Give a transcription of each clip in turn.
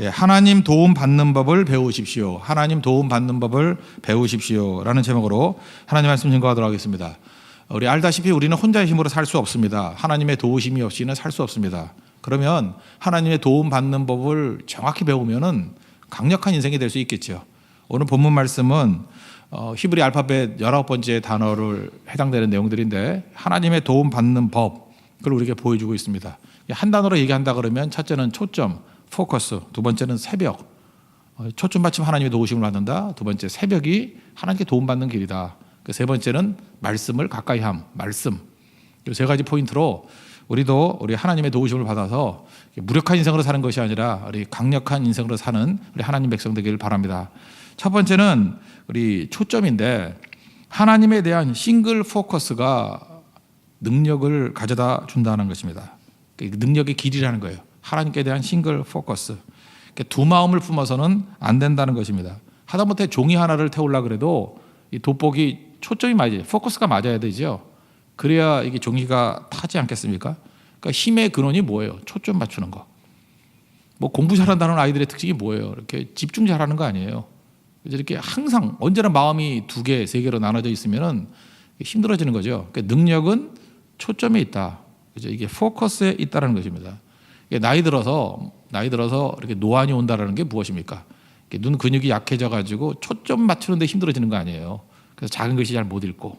예, 하나님 도움 받는 법을 배우십시오. 하나님 도움 받는 법을 배우십시오라는 제목으로 하나님 말씀 증거하도록 하겠습니다. 우리 알다시피 우리는 혼자의 힘으로 살 수 없습니다. 하나님의 도우심이 없이는 살 수 없습니다. 그러면 하나님의 도움 받는 법을 정확히 배우면은 강력한 인생이 될 수 있겠죠. 오늘 본문 말씀은 어, 히브리 알파벳 19번째 단어를 해당되는 내용들인데 하나님의 도움 받는 법 그걸 우리에게 보여주고 있습니다. 한 단어로 얘기한다 그러면 첫째는 초점, 포커스, 두 번째는 새벽. 어, 초점 맞춤 하나님의 도우심을 받는다. 두 번째 새벽이 하나님께 도움 받는 길이다. 그세 번째는 말씀을 가까이 함, 말씀. 이 세 가지 포인트로 우리도 우리 하나님의 도우심을 받아서 무력한 인생으로 사는 것이 아니라 우리 강력한 인생으로 사는 우리 하나님 백성 되기를 바랍니다. 첫 번째는 우리 초점인데 하나님에 대한 싱글 포커스가 능력을 가져다 준다는 것입니다. 그 능력의 길이라는 거예요. 하나님께 대한 싱글 포커스. 두 마음을 품어서는 안 된다는 것입니다. 하다못해 종이 하나를 태우려 그래도 이 돋보기 초점이 맞아야 포커스가 맞아야 되죠. 그래야 이게 종이가 타지 않겠습니까? 그러니까 힘의 근원이 뭐예요? 초점 맞추는 거. 뭐 공부 잘한다는 아이들의 특징이 뭐예요? 이렇게 집중 잘하는 거 아니에요. 이렇게 항상 언제나 마음이 두 개, 세 개로 나눠져 있으면은 힘들어지는 거죠. 그러니까 능력은 초점에 있다. 그죠? 이게 포커스에 있다는 것입니다. 나이 들어서 나이 들어서 이렇게 노안이 온다라는 게 무엇입니까? 눈 근육이 약해져 가지고 초점 맞추는데 힘들어지는 거 아니에요. 그래서 작은 글씨 잘 못 읽고.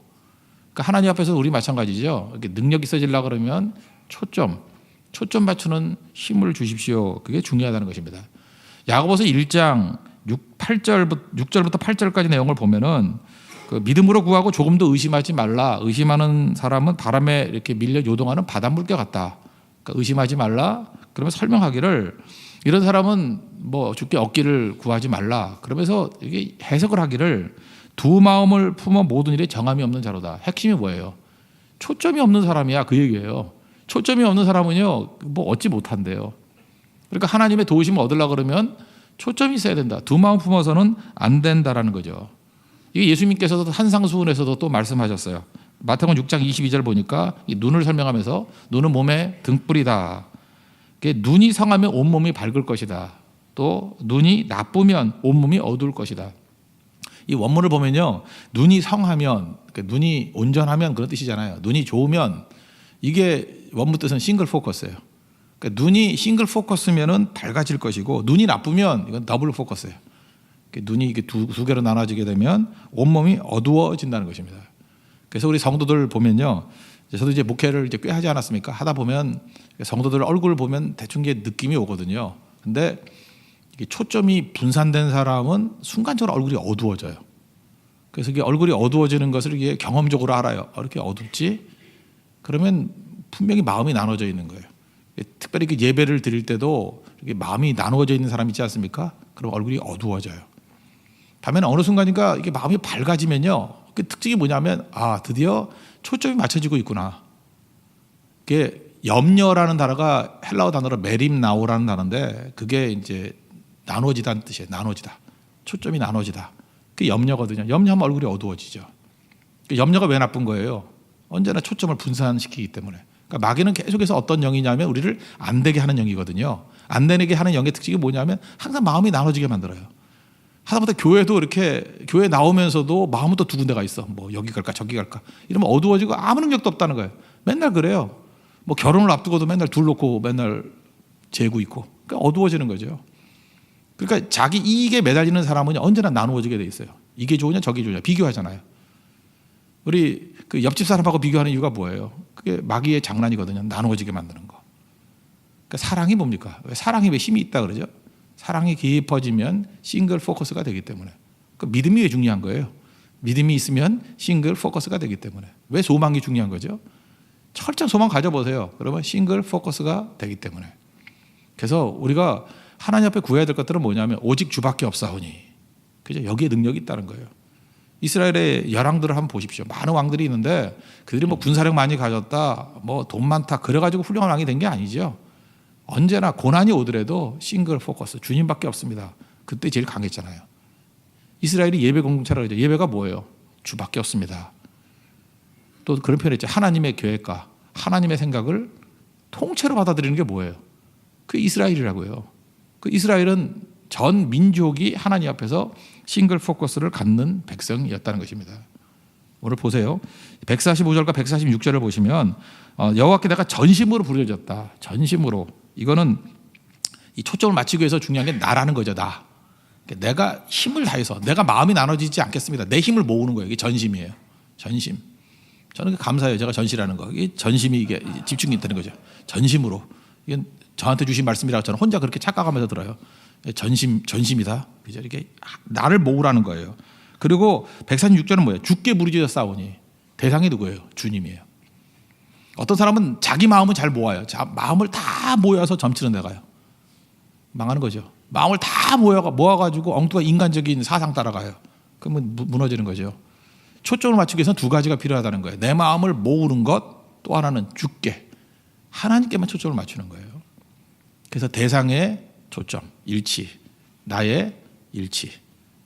그러니까 하나님 앞에서 우리 마찬가지죠. 이렇게 능력 있어지려 그러면 초점, 초점 맞추는 힘을 주십시오. 그게 중요하다는 것입니다. 야고보서 1장 6, 8절부터 6절부터 8절까지 내용을 보면은 그 믿음으로 구하고 조금도 의심하지 말라. 의심하는 사람은 바람에 이렇게 밀려 요동하는 바닷물개 같다. 그러니까 의심하지 말라. 그러면 설명하기를 이런 사람은 뭐 주께 얻기를 구하지 말라. 그러면서 이게 해석을 하기를 두 마음을 품어 모든 일에 정함이 없는 자로다. 핵심이 뭐예요? 초점이 없는 사람이야 그 얘기예요. 초점이 없는 사람은요 뭐 얻지 못한대요. 그러니까 하나님의 도우심을 얻으려 그러면 초점이 있어야 된다. 두 마음 품어서는 안 된다라는 거죠. 이게 예수님께서도 한상수훈에서도 또 말씀하셨어요. 마태복음 6장 22절 보니까 이 눈을 설명하면서 눈은 몸의 등불이다. 눈이 성하면 온 몸이 밝을 것이다. 또 눈이 나쁘면 온 몸이 어두울 것이다. 이 원문을 보면요, 눈이 성하면 그러니까 눈이 온전하면 그런 뜻이잖아요. 눈이 좋으면 이게 원문 뜻은 싱글 포커스예요. 그러니까 눈이 싱글 포커스면은 밝아질 것이고 눈이 나쁘면 이건 더블 포커스예요. 눈이 이게 두, 두 개로 나눠지게 되면 온 몸이 어두워진다는 것입니다. 그래서 우리 성도들 보면요, 저도 이제 목회를 이제 꽤 하지 않았습니까? 하다 보면 성도들 얼굴 보면 대충 게 느낌이 오거든요. 근데 초점이 분산된 사람은 순간적으로 얼굴이 어두워져요. 그래서 이게 얼굴이 어두워지는 것을 이게 경험적으로 알아요. 어, 이렇게 어둡지? 그러면 분명히 마음이 나눠져 있는 거예요. 특별히 그 예배를 드릴 때도 이렇게 마음이 나누어져 있는 사람 있지 않습니까? 그럼 얼굴이 어두워져요. 다음에 어느 순간인가 이게 마음이 밝아지면요. 그 특징이 뭐냐면 아 드디어 초점이 맞춰지고 있구나. 그게 염려라는 단어가 헬라어 단어로 메림나오라는 단어인데 그게 이제 나눠지다는 뜻이에요. 나눠지다. 초점이 나눠지다. 그 염려거든요. 염려하면 얼굴이 어두워지죠. 그 염려가 왜 나쁜 거예요? 언제나 초점을 분산시키기 때문에. 그러니까 마귀는 계속해서 어떤 영이냐면 우리를 안 되게 하는 영이거든요. 안 되게 하는 영의 특징이 뭐냐면 항상 마음이 나눠지게 만들어요. 하다못해 교회도 이렇게 교회 나오면서도 마음은 또 두 군데가 있어. 뭐 여기 갈까 저기 갈까. 이러면 어두워지고 아무 능력도 없다는 거예요. 맨날 그래요. 뭐 결혼을 앞두고도 맨날 둘 놓고 맨날 재고 있고. 그러니까 어두워지는 거죠. 그러니까 자기 이익에 매달리는 사람은 언제나 나누어지게 돼 있어요. 이게 좋으냐 저게 좋으냐 비교하잖아요. 우리 그 옆집 사람하고 비교하는 이유가 뭐예요? 그게 마귀의 장난이거든요. 나누어지게 만드는 거. 그러니까 사랑이 뭡니까? 왜 사랑이 왜 힘이 있다 그러죠? 사랑이 깊어지면 싱글 포커스가 되기 때문에. 그 믿음이 왜 중요한 거예요? 믿음이 있으면 싱글 포커스가 되기 때문에. 왜 소망이 중요한 거죠? 철저한 소망 가져보세요. 그러면 싱글 포커스가 되기 때문에. 그래서 우리가 하나님 앞에 구해야 될 것들은 뭐냐면 오직 주밖에 없사오니. 그죠? 여기에 능력이 있다는 거예요. 이스라엘의 열왕들을 한번 보십시오. 많은 왕들이 있는데 그들이 뭐 군사력 많이 가졌다, 뭐 돈 많다, 그래가지고 훌륭한 왕이 된 게 아니죠. 언제나 고난이 오더라도 싱글 포커스, 주님밖에 없습니다. 그때 제일 강했잖아요. 이스라엘이 예배 공동체라고 하죠. 예배가 뭐예요? 주밖에 없습니다. 또 그런 표현 있죠. 하나님의 계획과 하나님의 생각을 통째로 받아들이는 게 뭐예요? 그 이스라엘이라고요. 그 이스라엘은 전 민족이 하나님 앞에서 싱글 포커스를 갖는 백성이었다는 것입니다. 오늘 보세요. 145절과 146절을 보시면 어, 여호와께 내가 전심으로 부르짖었다. 전심으로 이거는 이 초점을 맞추기 위해서 중요한 게 나라는 거죠. 나. 그러니까 내가 힘을 다해서 내가 마음이 나눠지지 않겠습니다. 내 힘을 모으는 거예요. 이게 전심이에요. 전심. 저는 감사해요. 제가 전시라는 거. 이게 전심이 이게 집중이 되는 거죠. 전심으로. 이건 저한테 주신 말씀이라 저는 혼자 그렇게 착각하면서 들어요. 전심 전심이다. 그죠? 이게 나를 모으라는 거예요. 그리고 146절은 뭐예요? 죽게 부르짖어 싸우니 대상이 누구예요? 주님이에요. 어떤 사람은 자기 마음은 잘 모아요. 자, 마음을 다 모여서 점치는 데 가요. 망하는 거죠. 마음을 다 모여 모아가지고 엉뚱한 인간적인 사상 따라가요. 그러면 무- 무너지는 거죠. 초점을 맞추기 위해서 두 가지가 필요하다는 거예요. 내 마음을 모으는 것, 또 하나는 죽게 하나님께만 초점을 맞추는 거예요. 그래서 대상의 초점, 일치, 나의 일치.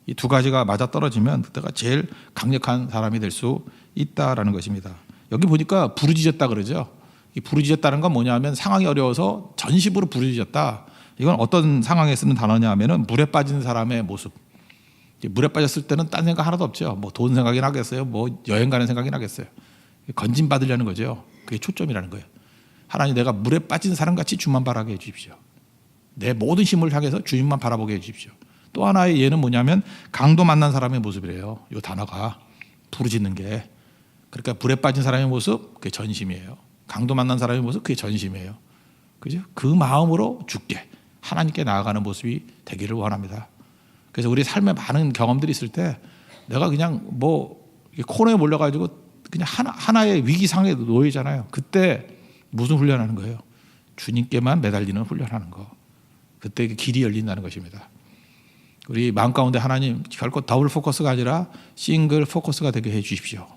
이 두 가지가 맞아 떨어지면 그때가 제일 강력한 사람이 될 수 있다라는 것입니다. 여기 보니까 부르짖었다 그러죠. 이 부르짖었다는 건 뭐냐면 상황이 어려워서 전심으로 부르짖었다. 이건 어떤 상황에 쓰는 단어냐 하면은 물에 빠진 사람의 모습. 물에 빠졌을 때는 딴 생각 하나도 없죠. 뭐 돈 생각이 나겠어요. 뭐 여행 가는 생각이 나겠어요. 건진 받으려는 거죠. 그게 초점이라는 거예요. 하나님 내가 물에 빠진 사람 같이 주만 바라게 해 주십시오. 내 모든 힘을 향해서 주님만 바라보게 해 주십시오. 또 하나의 예는 뭐냐면 강도 만난 사람의 모습이래요. 이 단어가 부르짖는 게 그러니까 불에 빠진 사람의 모습 그게 전심이에요. 강도 만난 사람의 모습 그게 전심이에요. 그죠? 그 마음으로 죽게 하나님께 나아가는 모습이 되기를 원합니다. 그래서 우리 삶에 많은 경험들이 있을 때 내가 그냥 뭐 코너에 몰려가지고 그냥 하나, 하나의 위기 상황에 놓이잖아요. 그때 무슨 훈련하는 거예요? 주님께만 매달리는 훈련하는 거. 그때 그 길이 열린다는 것입니다. 우리 마음 가운데 하나님 결코 더블 포커스가 아니라 싱글 포커스가 되게 해 주십시오.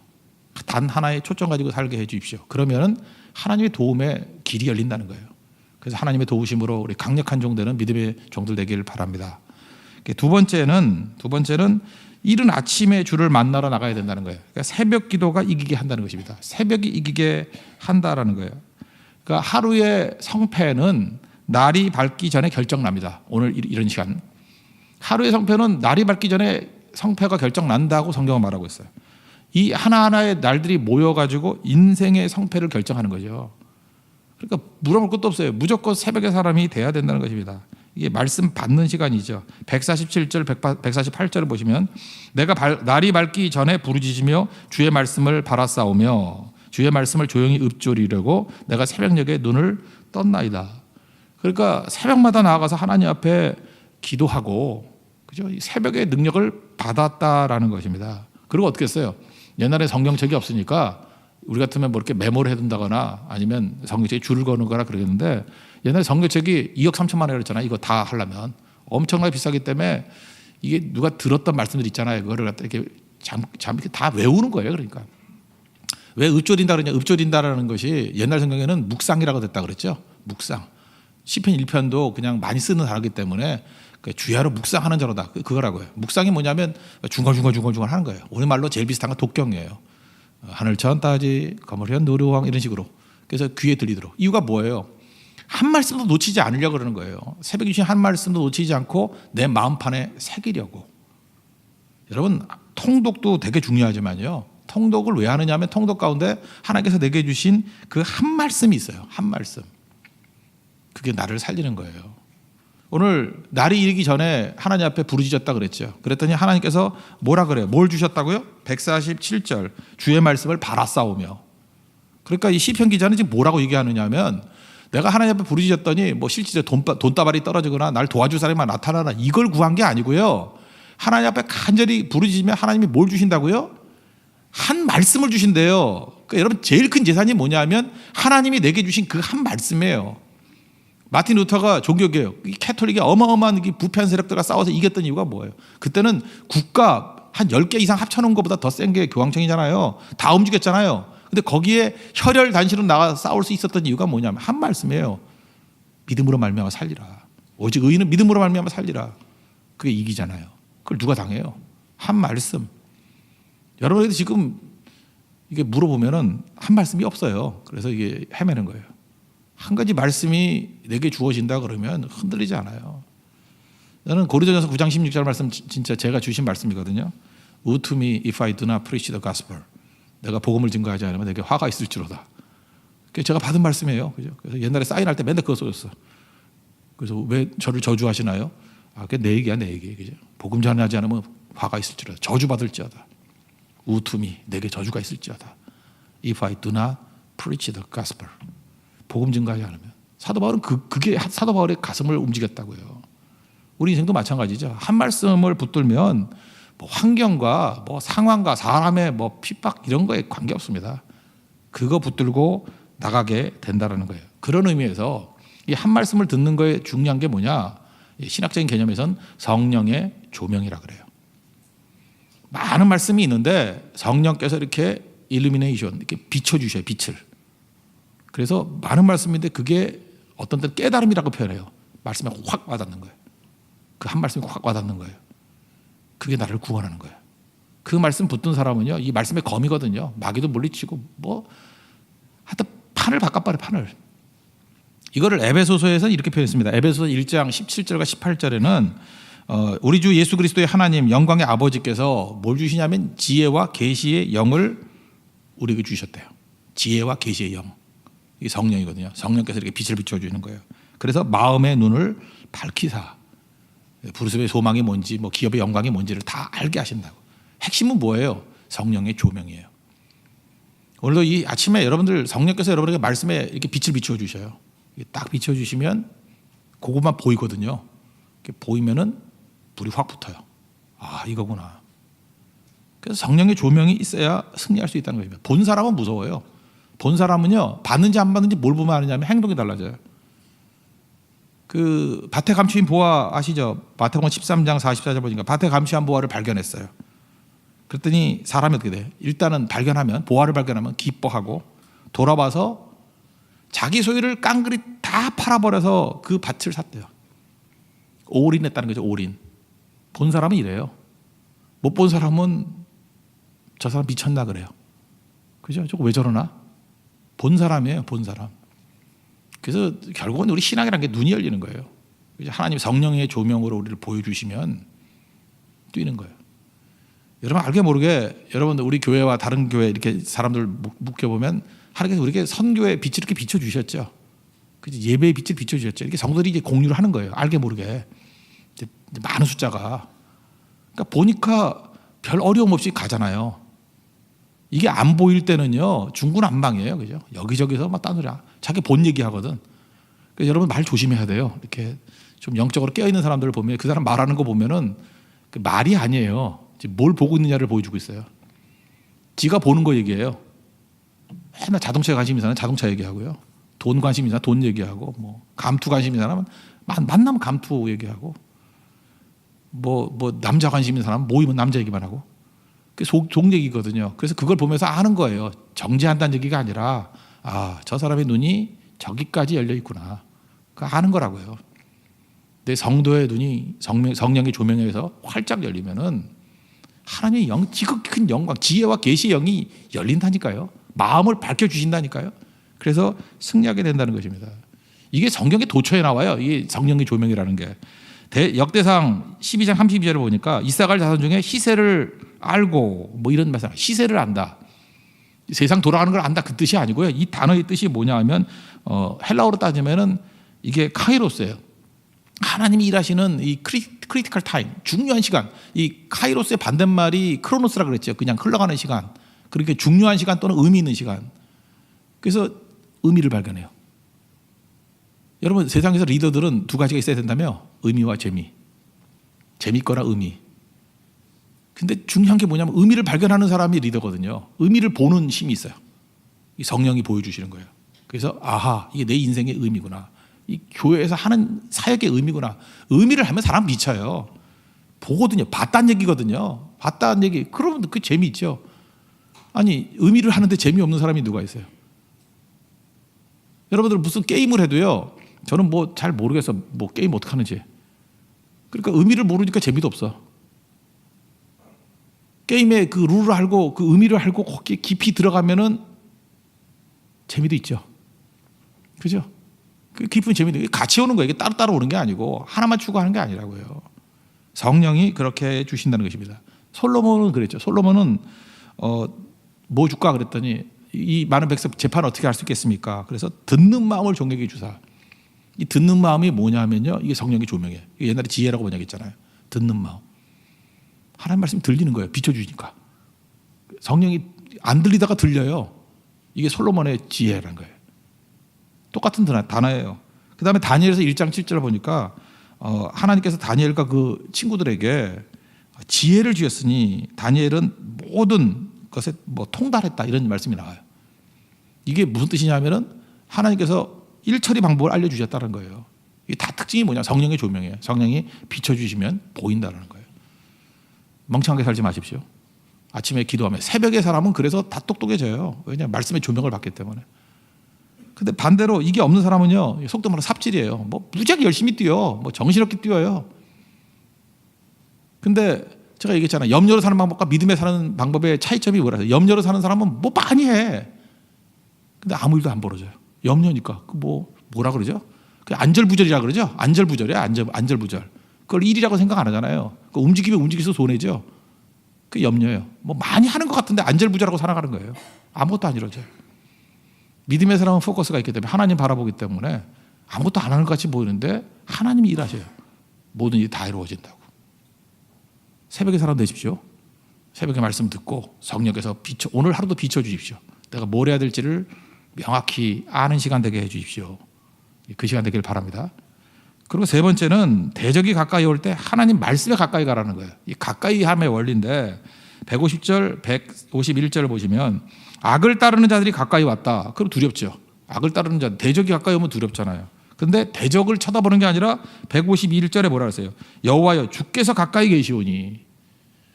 단 하나의 초점 가지고 살게 해 주십시오. 그러면은 하나님의 도움에 길이 열린다는 거예요. 그래서 하나님의 도우심으로 우리 강력한 종되는 믿음의 종들 되기를 바랍니다. 두 번째는 두 번째는 이른 아침에 주를 만나러 나가야 된다는 거예요. 그러니까 새벽 기도가 이기게 한다는 것입니다. 새벽이 이기게 한다라는 거예요. 그러니까 하루의 성패는 날이 밝기 전에 결정납니다. 오늘 이- 이런 시간. 하루의 성패는 날이 밝기 전에 성패가 결정난다고 성경은 말하고 있어요. 이 하나하나의 날들이 모여가지고 인생의 성패를 결정하는 거죠. 그러니까 물어볼 것도 없어요. 무조건 새벽에 사람이 돼야 된다는 것입니다. 이게 말씀 받는 시간이죠. 147절, 148절을 보시면 내가 발- 날이 밝기 전에 부르짖으며 주의 말씀을 바라싸우며 주의 말씀을 조용히 읊조리려고 내가 새벽녘에 눈을 떴나이다. 그러니까 새벽마다 나아가서 하나님 앞에 기도하고 그죠? 이 새벽의 능력을 받았다라는 것입니다. 그리고 어떻게 했어요? 옛날에 성경책이 없으니까 우리 같으면 뭐 이렇게 메모를 해둔다거나 아니면 성경책에 줄을 거는 거라 그러겠는데 옛날에 성경책이 2억 3천만 원이었잖아요. 이거 다 하려면 엄청나게 비싸기 때문에 이게 누가 들었던 말씀들 있잖아요. 그거를 갖다 이렇게 잠, 잠 이렇게 다 외우는 거예요. 그러니까 왜 읊조린다 그러냐? 읊조린다라는 것이 옛날 성경에는 묵상이라고 됐다 그랬죠. 묵상. 시편 1편도 그냥 많이 쓰는 단어이기 때문에 그 주야로 묵상하는 자로다. 그- 그거라고요. 묵상이 뭐냐면 중얼중얼 중얼중얼 하는 거예요. 오늘 말로 제일 비슷한 건 독경이에요. 어, 하늘 천 따지 거머리한 노루왕 이런 식으로. 그래서 귀에 들리도록. 이유가 뭐예요? 한 말씀도 놓치지 않으려고 그러는 거예요. 새벽 주신 한 말씀도 놓치지 않고 내 마음판에 새기려고. 여러분 통독도 되게 중요하지만요. 통독을 왜 하느냐 하면 통독 가운데 하나님께서 내게 주신 그 한 말씀이 있어요. 한 말씀. 그게 나를 살리는 거예요. 오늘 날이 이르기 전에 하나님 앞에 부르짖었다 그랬죠. 그랬더니 하나님께서 뭐라 그래요? 뭘 주셨다고요? 147절 주의 말씀을 바라싸우며. 그러니까 이 시편 기자는 지금 뭐라고 얘기하느냐면 내가 하나님 앞에 부르짖었더니 뭐 실제 돈, 돈다발이 떨어지거나 날 도와줄 사람이 나타나나 이걸 구한 게 아니고요. 하나님 앞에 간절히 부르짖으면 하나님이 뭘 주신다고요? 한 말씀을 주신대요. 그러니까 여러분 제일 큰 재산이 뭐냐면 하나님이 내게 주신 그 한 말씀이에요. 마틴 루터가 종교개혁, 이 캐톨릭이 어마어마한 이 부패한 세력들과 싸워서 이겼던 이유가 뭐예요? 그때는 국가 한 10개 이상 합쳐놓은 것보다 더 센 게 교황청이잖아요. 다 움직였잖아요. 근데 거기에 혈혈 단신으로 나가 싸울 수 있었던 이유가 뭐냐면 한 말씀이에요. 믿음으로 말미암아 살리라. 오직 의인은 믿음으로 말미암아 살리라. 그게 이기잖아요. 그걸 누가 당해요? 한 말씀. 여러분들 지금 이게 물어보면은 한 말씀이 없어요. 그래서 이게 헤매는 거예요. 한 가지 말씀이 내게 주어진다 그러면 흔들리지 않아요. 저는 고린도전서 9장 16절 말씀 지- 진짜 제가 주신 말씀이거든요. Woe to me if I do not preach the gospel. 내가 복음을 증거하지 않으면 내게 화가 있을지로다. 그게 제가 받은 말씀이에요. 그죠? 그래서 옛날에 사인할 때 맨날 그거 써줬어. 그래서 왜 저를 저주하시나요? 아, 그게 내 얘기야, 내 얘기. 그죠? 복음 전하지 않으면 화가 있을지로다. 저주받을지어다. Me. 내게 저주가 있을지어다. If I do not preach the gospel. 복음 증거하지 않으면. 사도 바울은 그, 그게 사도 바울의 가슴을 움직였다고요. 우리 인생도 마찬가지죠. 한 말씀을 붙들면 뭐 환경과 뭐 상황과 사람의 뭐 핍박 이런 거에 관계 없습니다. 그거 붙들고 나가게 된다라는 거예요. 그런 의미에서 이 한 말씀을 듣는 거에 중요한 게 뭐냐? 이 신학적인 개념에선 성령의 조명이라 그래요. 많은 말씀이 있는데 성령께서 이렇게 일루미네이션 이렇게 비춰 주셔요. 빛을. 그래서 많은 말씀인데 그게 어떤 때는 깨달음이라고 표현해요. 말씀에 확 와닿는 거예요. 그 한 말씀이 확 와닿는 거예요. 그게 나를 구원하는 거예요. 그 말씀 붙든 사람은요, 이 말씀의 검이거든요. 마귀도 물리치고 뭐 하여튼 판을 바꿔버려 판을. 이거를 에베소서에서 이렇게 표현했습니다. 에베소서 1장 17절과 18절에는 어, 우리 주 예수 그리스도의 하나님 영광의 아버지께서 뭘 주시냐면 지혜와 계시의 영을 우리에게 주셨대요. 지혜와 계시의 영. 이게 성령이거든요. 성령께서 이렇게 빛을 비춰 주는 거예요. 그래서 마음의 눈을 밝히사 부르스의 소망이 뭔지 뭐 기업의 영광이 뭔지를 다 알게 하신다고. 핵심은 뭐예요? 성령의 조명이에요. 오늘도 이 아침에 여러분들 성령께서 여러분에게 말씀에 이렇게 빛을 비춰 주셔요. 딱 비춰 주시면 그것만 보이거든요. 보이면은 불이 확 붙어요. 아 이거구나. 그래서 성령의 조명이 있어야 승리할 수 있다는 거예요. 본 사람은 무서워요. 본 사람은요 받는지 안 받는지 뭘 보면 아느냐면 행동이 달라져요. 그 밭에 감추인 보아 아시죠? 마태복음 13장 44절 보니까 밭에 감추한 보아를 발견했어요. 그랬더니 사람이 어떻게 돼? 일단은 발견하면 보아를 발견하면 기뻐하고 돌아와서 자기 소유를 깡그리 다 팔아버려서 그 밭을 샀대요. 올인했다는 거죠. 올인. 본 사람은 이래요. 못 본 사람은 저 사람 미쳤나 그래요. 그죠? 저거 왜 저러나? 본 사람이에요. 본 사람. 그래서 결국은 우리 신앙이라는 게 눈이 열리는 거예요. 그죠? 하나님 성령의 조명으로 우리를 보여주시면 뛰는 거예요. 여러분 알게 모르게 여러분들 우리 교회와 다른 교회 이렇게 사람들 묶여 보면 하나님께서 우리에게 선교의 빛을 이렇게 비춰 주셨죠. 그죠? 예배의 빛을 비춰 주셨죠. 이렇게 성도들이 이제 공유를 하는 거예요. 알게 모르게 이제 많은 숫자가 그러니까 보니까 별 어려움 없이 가잖아요. 이게 안 보일 때는요 중구난방이에요, 그죠? 여기저기서 막 따느라 자기 본 얘기하거든. 그래서 여러분 말 조심해야 돼요. 이렇게 좀 영적으로 깨어 있는 사람들을 보면 그 사람 말하는 거 보면은 그 말이 아니에요. 지금 뭘 보고 있느냐를 보여주고 있어요. 지가 보는 거 얘기해요. 맨날 자동차에 관심 있는 사람은 자동차 얘기하고요. 돈 관심 있는 돈 얘기하고 뭐 감투 관심 있는 사람은 만- 만나면 감투 얘기하고 뭐뭐 남자 관심 있는 사람 은 모이면 남자 얘기만 하고 속, 속 얘기거든요. 그래서 그걸 보면서 아는 거예요. 정지한다는 얘기가 아니라 아 저 사람의 눈이 저기까지 열려 있구나. 그 아는 거라고요. 내 성도의 눈이 성령, 성령의 조명에 의해서 활짝 열리면은 하나님의 영, 지극히 큰 영광, 지혜와 계시의 영이 열린다니까요. 마음을 밝혀 주신다니까요. 그래서 승리하게 된다는 것입니다. 이게 성경의 도처에 나와요. 이게 성령의 조명이라는 게. 대, 역대상 12장 32절을 보니까 이사갈 자손 중에 시세를 알고 뭐 이런 말씀, 시세를 안다. 세상 돌아가는 걸 안다 그 뜻이 아니고요. 이 단어의 뜻이 뭐냐 하면 어, 헬라어로 따지면은 이게 카이로스예요. 하나님이 일하시는 이 크리, 크리티컬 타임, 중요한 시간. 이 카이로스의 반대말이 크로노스라 그랬죠. 그냥 흘러가는 시간. 그렇게 중요한 시간 또는 의미 있는 시간. 그래서 의미를 발견해요. 여러분 세상에서 리더들은 두 가지가 있어야 된다며 의미와 재미. 재밌거나 의미. 근데 중요한 게 뭐냐면 의미를 발견하는 사람이 리더거든요. 의미를 보는 힘이 있어요. 이 성령이 보여주시는 거예요. 그래서 아하 이게 내 인생의 의미구나. 이 교회에서 하는 사역의 의미구나. 의미를 하면 사람 미쳐요. 보거든요. 봤다는 얘기거든요. 봤다는 얘기. 그러면 그 재미있죠. 아니 의미를 하는데 재미없는 사람이 누가 있어요? 여러분들 무슨 게임을 해도요. 저는 뭐 잘 모르겠어. 뭐 게임 어떻게 하는지. 그러니까 의미를 모르니까 재미도 없어. 게임의 그 룰을 알고 그 의미를 알고 거기에 깊이 들어가면은 재미도 있죠. 그죠? 그 깊은 재미도 같이 오는 거예요. 이게 따로따로 오는 게 아니고 하나만 추구하는 게 아니라고요. 성령이 그렇게 해 주신다는 것입니다. 솔로몬은 그랬죠. 솔로몬은 어, 뭐 줄까 그랬더니 이 많은 백성 재판 어떻게 할 수 있겠습니까? 그래서 듣는 마음을 종에게 주사. 이 듣는 마음이 뭐냐면요. 이게 성령의 조명이에요. 옛날에 지혜라고 번역했잖아요. 듣는 마음. 하나님 말씀 들리는 거예요. 비춰주니까. 성령이 안 들리다가 들려요. 이게 솔로몬의 지혜라는 거예요. 똑같은 단어- 단어예요. 그 다음에 다니엘에서 1장 7절 보니까 어, 하나님께서 다니엘과 그 친구들에게 지혜를 주셨으니 다니엘은 모든 것에 뭐 통달했다 이런 말씀이 나와요. 이게 무슨 뜻이냐면은 하나님께서 일처리 방법을 알려주셨다는 거예요. 이게 다 특징이 뭐냐? 성령의 조명이에요. 성령이 비춰주시면 보인다는 거예요. 멍청하게 살지 마십시오. 아침에 기도하면 새벽에 사람은 그래서 다 똑똑해져요. 왜냐 말씀의 조명을 받기 때문에. 근데 반대로 이게 없는 사람은요 속도 말로 삽질이에요. 뭐 무지하게 열심히 뛰어, 뭐 정신없게 뛰어요. 근데 제가 얘기했잖아요. 염려로 사는 방법과 믿음에 사는 방법의 차이점이 뭐라서 염려로 사는 사람은 뭐 많이 해. 근데 아무 일도 안 벌어져요. 염려니까 그 뭐 뭐라 그러죠? 그 안절부절이라 그러죠. 안절부절이야 안절 안절부절. 그걸 일이라고 생각 안 하잖아요. 그 움직이면 움직일수록 손해죠. 그 염려예요. 뭐 많이 하는 것 같은데 안절부절하고 살아가는 거예요. 아무것도 안 이루어져요. 믿음의 사람은 포커스가 있기 때문에 하나님 바라보기 때문에 아무것도 안 하는 것 같이 보이는데 하나님이 일하셔요. 모든 일이 다 이루어진다고. 새벽에 사람 되십시오. 새벽에 말씀 듣고 성령께서 비춰 오늘 하루도 비춰 주십시오. 내가 뭘 해야 될지를 명확히 아는 시간 되게 해 주십시오. 그 시간 되길 바랍니다. 그리고 세 번째는 대적이 가까이 올 때 하나님 말씀에 가까이 가라는 거예요. 이 가까이 함의 원리인데 150절, 151절을 보시면 악을 따르는 자들이 가까이 왔다. 그럼 두렵죠. 악을 따르는 자 대적이 가까이 오면 두렵잖아요. 근데 대적을 쳐다보는 게 아니라 151절에 뭐라 그랬어요? 여호와여 주께서 가까이 계시오니.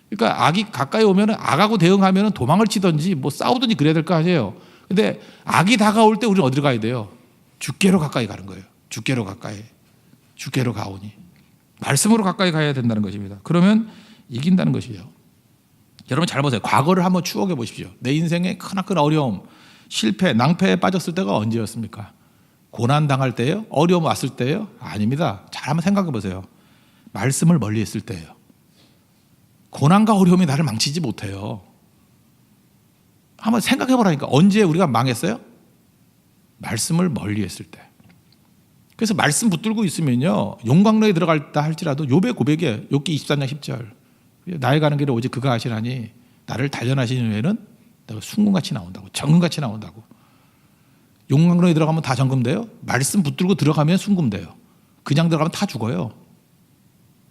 그러니까 악이 가까이 오면은 악하고 대응하면은 도망을 치든지 뭐 싸우든지 그래야 될 거 아니에요. 근데 악이 다가올 때 우리는 어디로 가야 돼요? 주께로 가까이 가는 거예요. 주께로 가까이. 주께로 가오니. 말씀으로 가까이 가야 된다는 것입니다. 그러면 이긴다는 것이죠. 여러분 잘 보세요. 과거를 한번 추억해 보십시오. 내 인생에 크나큰 어려움, 실패, 낭패에 빠졌을 때가 언제였습니까? 고난 당할 때예요? 어려움 왔을 때예요? 아닙니다. 잘 한번 생각해 보세요. 말씀을 멀리 했을 때예요. 고난과 어려움이 나를 망치지 못해요. 한번 생각해 보라니까. 언제 우리가 망했어요? 말씀을 멀리 했을 때. 그래서 말씀 붙들고 있으면요. 용광로에 들어갈다 할지라도 요배 고백에 욥기 24장 10절. 나의 가는 길을 오직 그가 아시나니 나를 단련하시는 후에는 내가 순금같이 나온다고. 정금같이 나온다고. 용광로에 들어가면 다 정금돼요? 말씀 붙들고 들어가면 순금돼요. 그냥 들어가면 다 죽어요.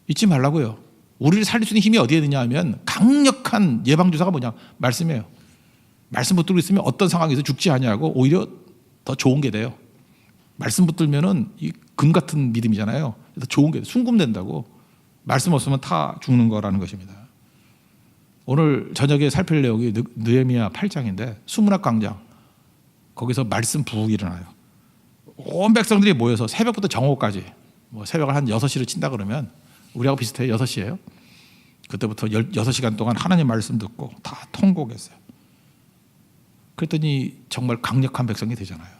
잊지 말라고요. 우리를 살릴 수 있는 힘이 어디에 있느냐 하면 강력한 예방주사가 뭐냐? 말씀이에요. 말씀 붙들고 있으면 어떤 상황에서 죽지 아니하고 오히려 더 좋은 게 돼요. 말씀 붙들면은 이 금 같은 믿음이잖아요. 그래서 좋은 게 순금된다고. 말씀 없으면 타 죽는 거라는 것입니다. 오늘 저녁에 살필 내용이 느- 느헤미야 8장인데 수문학 광장 거기서 말씀 부흥이 일어나요. 온 백성들이 모여서 새벽부터 정오까지 뭐 새벽을 한 6시를 친다 그러면 우리하고 비슷해요. 6시예요. 그때부터 6시간 동안 하나님 말씀 듣고 다 통곡했어요. 그랬더니 정말 강력한 백성이 되잖아요.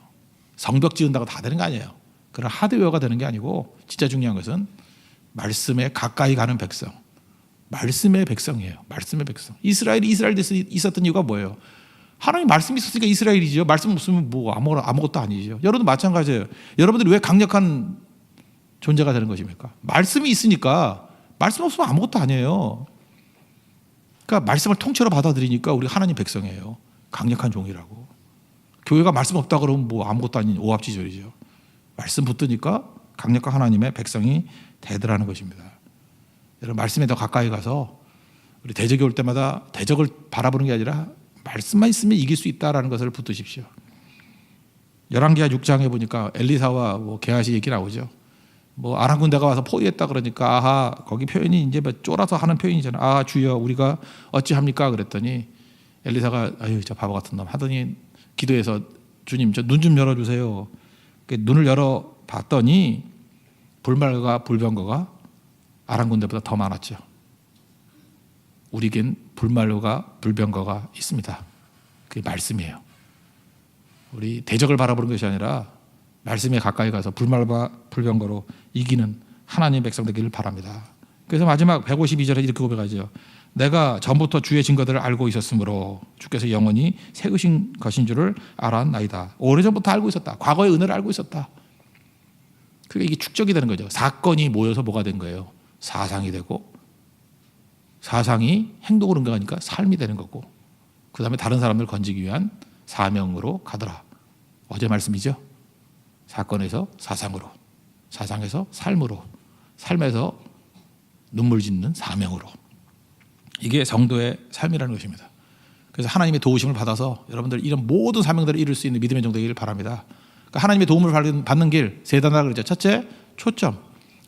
성벽 지은다고 다 되는 거 아니에요. 그런 하드웨어가 되는 게 아니고 진짜 중요한 것은 말씀에 가까이 가는 백성. 말씀의 백성이에요. 말씀의 백성. 이스라엘이 이스라엘 돼서 있었던 이유가 뭐예요? 하나님 말씀이 있었으니까 이스라엘이죠. 말씀 없으면 뭐 아무, 아무것도 아니죠. 여러분도 마찬가지예요. 여러분들이 왜 강력한 존재가 되는 것입니까? 말씀이 있으니까 말씀 없으면 아무것도 아니에요. 그러니까 말씀을 통째로 받아들이니까 우리 하나님 백성이에요. 강력한 종이라고. 교회가 말씀 없다 그러면 뭐 아무것도 아닌 오합지졸이죠. 말씀 붙드니까 강력한 하나님의 백성이 되더라는 것입니다. 여러분 말씀에 더 가까이 가서 우리 대적이 올 때마다 대적을 바라보는 게 아니라 말씀만 있으면 이길 수 있다라는 것을 붙드십시오. 열왕기하 6장에 보니까 엘리사와 뭐 게하시 얘기 나오죠. 뭐 아람 군대가 와서 포위했다 그러니까 아하 거기 표현이 이제 뭐 쫄아서 하는 표현이잖아. 아 주여 우리가 어찌 합니까 그랬더니 엘리사가 아유 저 바보 같은 놈 하더니 기도해서 주님 저 눈 좀 열어 주세요. 그 눈을 열어 봤더니 불말과 불병거가 아람 군대보다 더 많았죠. 우리겐 불말과 불병거가 있습니다. 그게 말씀이에요. 우리 대적을 바라보는 것이 아니라 말씀에 가까이 가서 불말과 불병거로 이기는 하나님 백성 되기를 바랍니다. 그래서 마지막 152절에 이렇게 고백하죠. 내가 전부터 주의 증거들을 알고 있었으므로 주께서 영원히 세우신 것인 줄을 알았나이다. 오래전부터 알고 있었다. 과거의 은혜를 알고 있었다. 그게 이게 축적이 되는 거죠. 사건이 모여서 뭐가 된 거예요. 사상이 되고 사상이 행동으로 응가하니까 삶이 되는 거고 그 다음에 다른 사람을 건지기 위한 사명으로 가더라. 어제 말씀이죠. 사건에서 사상으로 사상에서 삶으로 삶에서 눈물 짓는 사명으로 이게 성도의 삶이라는 것입니다. 그래서 하나님의 도우심을 받아서 여러분들 이런 모든 사명들을 이룰 수 있는 믿음의 정도이기를 바랍니다. 그러니까 하나님의 도움을 받는- 길 세 단어라 그랬죠. 첫째, 초점.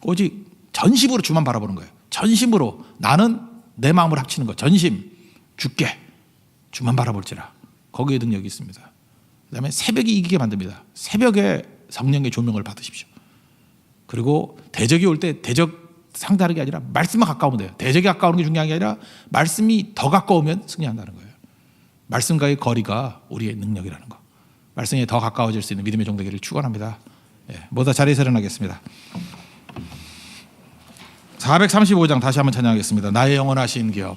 오직 전심으로 주만 바라보는 거예요. 전심으로 나는 내 마음을 합치는 거. 전심 주께 주만 바라볼지라. 거기에 능력이 있습니다. 그 다음에 새벽이 이기게 만듭니다. 새벽에 성령의 조명을 받으십시오. 그리고 대적이 올 때 대적 상다르게 아니라 말씀만 가까우면 돼요. 대적이 가까우는 게 중요한 게 아니라 말씀이 더 가까우면 승리한다는 거예요. 말씀과의 거리가 우리의 능력이라는 거. 말씀에 더 가까워질 수 있는 믿음의 정도기를 축원합니다. 예, 모두 자리에 일어나겠습니다. 435장 다시 한번 찬양하겠습니다. 나의 영원하신 기업.